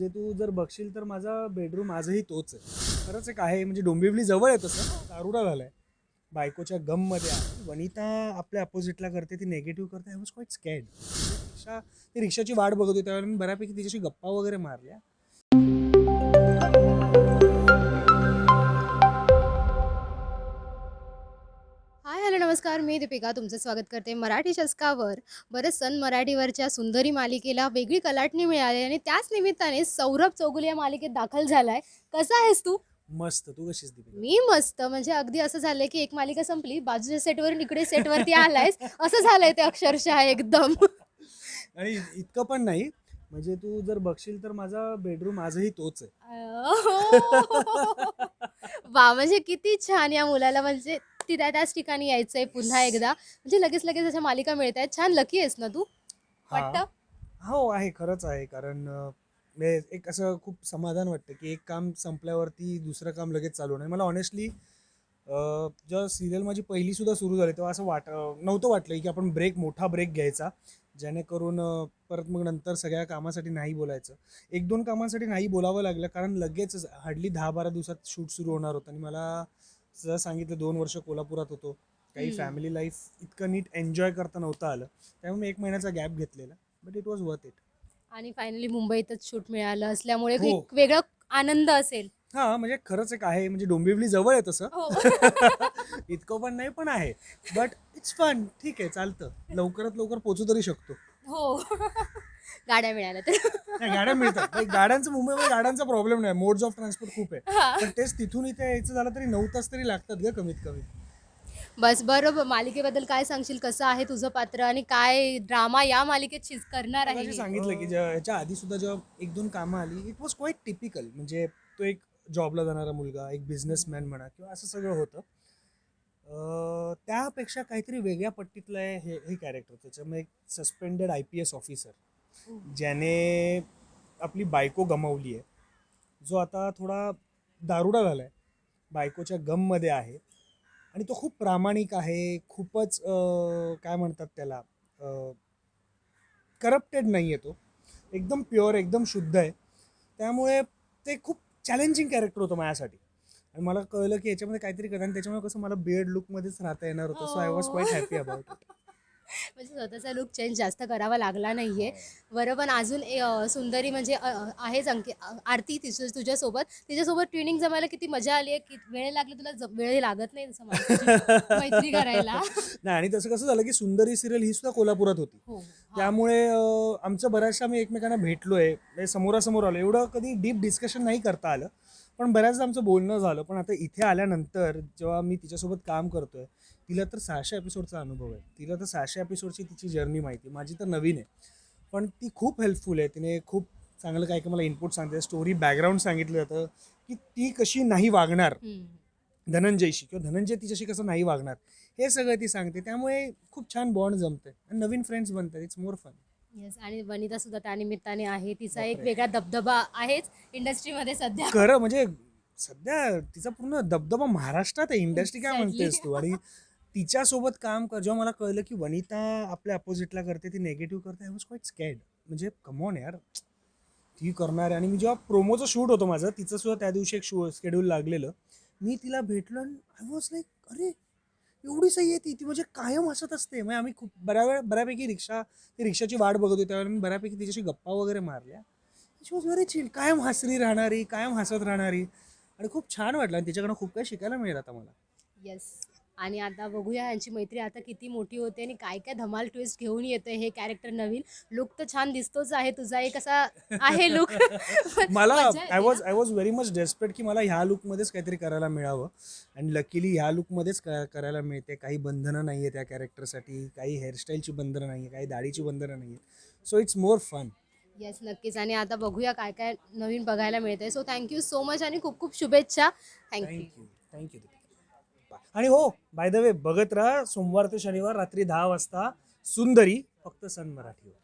म्हणजे तू जर बघशील तर माझा बेडरूम आजही तोच आहे. खरंच एक आहे म्हणजे डोंबिवली जवळ आहे तसं दारुडा झालाय. बायकोच्या गममध्ये आहे. वनिता आपल्या अपोजिटला करते ती निगेटिव्ह करते. I was quite scared rickshaw ती रिक्षाची वाट बघत होती त्यावेळेला मी बऱ्यापैकी तिच्याशी गप्पा वगैरे मारल्या. नमस्कार मी दीपिका तुमचं स्वागत करते मराठी शस्कावर. बरं सन मराठीवरच्या सुंदरी मालिकेला वेगळी कलाटणी मिळाली आणि त्याच निमित्ताने सौरभ चौगुले या मालिकेत दाखल झालाय. कसा आहेस तू? मस्त तू कशीच दीपिका? मी मस्त. म्हणजे अगदी असं झालंय की एक मालिका संपली बाजूच्या सेटवरून इकडे सेटवरती आलायस. असं झालंय ते अक्षरशः एकदम. आणि इतकं पण नाही म्हणजे तू जर बघशील तर माझा बेडरूम आजही तोच आहे. वा म्हणजे किती छान या मुलाला. म्हणजे ती त्या त्याच ठिकाणी यायचंय पुन्हा एकदा. म्हणजे लगेच लगेच अशा मालिका मिळत आहेत छान लकी आहेस ना तू? हा. वाटतं? हो आहे. खरंच आहे. कारण अं, म्हणजे एक असं खूप समाधान वाटतं की एक काम संपल्यावरती दुसरं काम लगेच चालू नाही मला ऑनेस्टली जेव्हा सिरियल माझी पहिली सुद्धा सुरू झाली तेव्हा असं वाट अं, नव्हतं वाटलं की आपण ब्रेक मोठा ब्रेक घ्यायचा. जेणेकरून अं, परत मग नंतर सगळ्या कामासाठी नाही बोलायचं. एक दोन कामांसाठी नाही बोलावं लागलं कारण लगेच हार्डली दहा बारा दिवसात शूट सुरू होणार होतं. आणि मला जर सांगितलं दोन वर्ष कोल्हापुरात होतो. काही. फॅमिली लाईफ इतकं नीट एन्जॉय करता नव्हतं आलं. त्यामुळे मी एक महिन्याचा गॅप घेतलेला. But it was worth it आणि फायनली मुंबईतच शूट मिळालं असल्यामुळे हो. एक वेगळा आनंद असेल. हा म्हणजे खरंच एक आहे. म्हणजे डोंबिवली जवळ आहे तसं. हो. इतकं पण नाही पण आहे. बट इट्स फन ठीक आहे चालतं. लवकरात लवकर पोचू तरी शकतो. हो. गाड्या मिळाल्या तर. नाही, गाड्या मिळतात. म्हणजे गाड्यांचं मुंबईमध्ये गाड्यांचा प्रॉब्लेम नाही. मोड्स ऑफ ट्रान्सपोर्ट खूप आहे. पण तेच तिथून इथे यायचं झालं तरी नऊ तास तरी लागतात ग कमीत कमी. बस बरोबर. मालिकेबद्दल काय सांगशील? कसं आहे तुझं पात्र? आणि काय ड्रामा या मालिकेत शिज करणार आहे? सांगितलं की जेव्हा याच्या आधी सुद्धा जेव्हा एक दोन कामं आली इट वॉज क्वाईट टिपिकल म्हणजे तो एक जॉबला जाणारा मुलगा एक बिझनेसमॅन म्हणा किंवा असं सगळं होतं. अं, त्यापेक्षा काहीतरी वेगळ्या पट्टीतलं आहे हे हे कॅरेक्टर त्याच्यामुळे एक suspended I P S officer ज्याने आपली बायको गमावली आहे. जो आता थोडा दारुडा झाला आहे बायकोच्या गममध्ये आहे. आणि तो खूप प्रामाणिक आहे. खूपच अं, काय म्हणतात त्याला करप्टेड नाही आहे तो. एकदम प्युअर एकदम शुद्ध आहे. त्यामुळे ते खूप चॅलेंजिंग कॅरेक्टर होतं माझ्यासाठी. आणि मला कळलं की याच्यामध्ये काहीतरी करा. आणि त्याच्यामुळे कसं मला बिअर्ड लुकमध्येच राहता येणार होतं. So I was quite happy about it म्हणजे स्वतःचा लुक चेंज जास्त करावा लागला नाहीये. बरं पण अजून ए- अं, सुंदरी म्हणजे अं, आहेच अंकि आरती तिच्या तुझ्यासोबत. तिच्यासोबत ट्विनिंग जमायला किती मजा आली आहे की वेळ लागली तुला ज- वेळ लागत नाही तसं माणसाची मैत्री करायला. नाही आणि तसं कसं झालं की सुंदरी सिरियल ही सुद्धा कोल्हापुरात होती. हो हा. त्यामुळे अं, आमचं बऱ्याचशा आम्ही एकमेकांना भेटलोय म्हणजे समोरासमोर आलो एवढं कधी डीप डिस्कशन नाही करता आलं. पण बऱ्याचदा आमचं बोलणं झालं पण आता इथे आल्यानंतर जेव्हा मी तिच्यासोबत काम करतोय तिला तर सहाशे एपिसोडचा अनुभव आहे. तिला तर सहाशे एपिसोडची तिची जर्नी माहिती आहे. माझी तर नवीन आहे. पण ती खूप हेल्पफुल आहे. तिने खूप चांगलं काय काय मला इनपुट सांगते स्टोरी बॅकग्राऊंड सांगितलं जातं की ती कशी नाही वागणार. धनंजयशी किंवा धनंजय तिच्याशी कसं नाही वागणार हे सगळं ती सांगते. त्यामुळे खूप छान बॉन्ड जमते आणि नवीन फ्रेंड्स बनतात. इट्स मोर फन येस आणि वनिता सुद्धा त्या निमित्ताने आहे. तिचा एक. वेगळा दबदबा आहेच इंडस्ट्रीमध्ये सध्या. खरं म्हणजे सध्या तिचा पूर्ण दबदबा महाराष्ट्रात आहे. इंडस्ट्री काय. म्हणतेस तू? आणि तिच्यासोबत काम कर जेव्हा मला कळलं की वनिता आपल्या अपोजिटला करते ती नेगेटिव्ह करते आय वॉज क्वाईट स्कॅड म्हणजे कमॉन यार. ती करणार आणि मी जेव्हा प्रोमोचं शूट होतं माझं तिचं सुद्धा त्या दिवशी एक शो शेड्यूल लागलेलं. मी तिला भेटलो आणि आय वॉज लाईक अरे एवढी सही आहे ती ती म्हणजे कायम हसत असते. म्हणजे आम्ही खूप बऱ्या वेळ बऱ्यापैकी रिक्षा ती रिक्षाची वाट बघत होती. त्यावेळेला मी बऱ्यापैकी तिच्याशी गप्पा वगैरे मारल्या. शी वॉज व्हेरी चिल कायम हसरी राहणारी कायम हसत राहणारी. आणि खूप छान वाटलं. आणि तिच्याकडनं खूप काही शिकायला मिळेल आता मला. येस आणि आता बघूया यांची मैत्री आता किती मोठी होते आणि काय काय धमाल ट्विस्ट घेऊन येतोय हे कॅरेक्टर नवीन. लुक तर छान दिसतोच आहे. तुझा एक असा आहे लुक मला I was I was very much desperate की मला ह्या लुकमध्येच काहीतरी करायला मिळावं. आणि लकीली ह्या लुकमध्येच करायला मिळते. काही बंधनं नाही आहे त्या कॅरेक्टरसाठी काही हेअरस्टाईलची बंधनं नाही आहे काही दाढीची बंधनं नाही आहे so it's more fun yes नक्कीच. आणि आता बघूया काय काय नवीन बघायला मिळतंय. सो थँक्यू सो मच आणि खूप खूप शुभेच्छा. थँक्यू थँक्यू थँक्यू आणि हो बाय द वे बघत राहा सोमवार ते शनिवार रात्री दहा वाजता सुंदरी फक्त सन मराठीवर.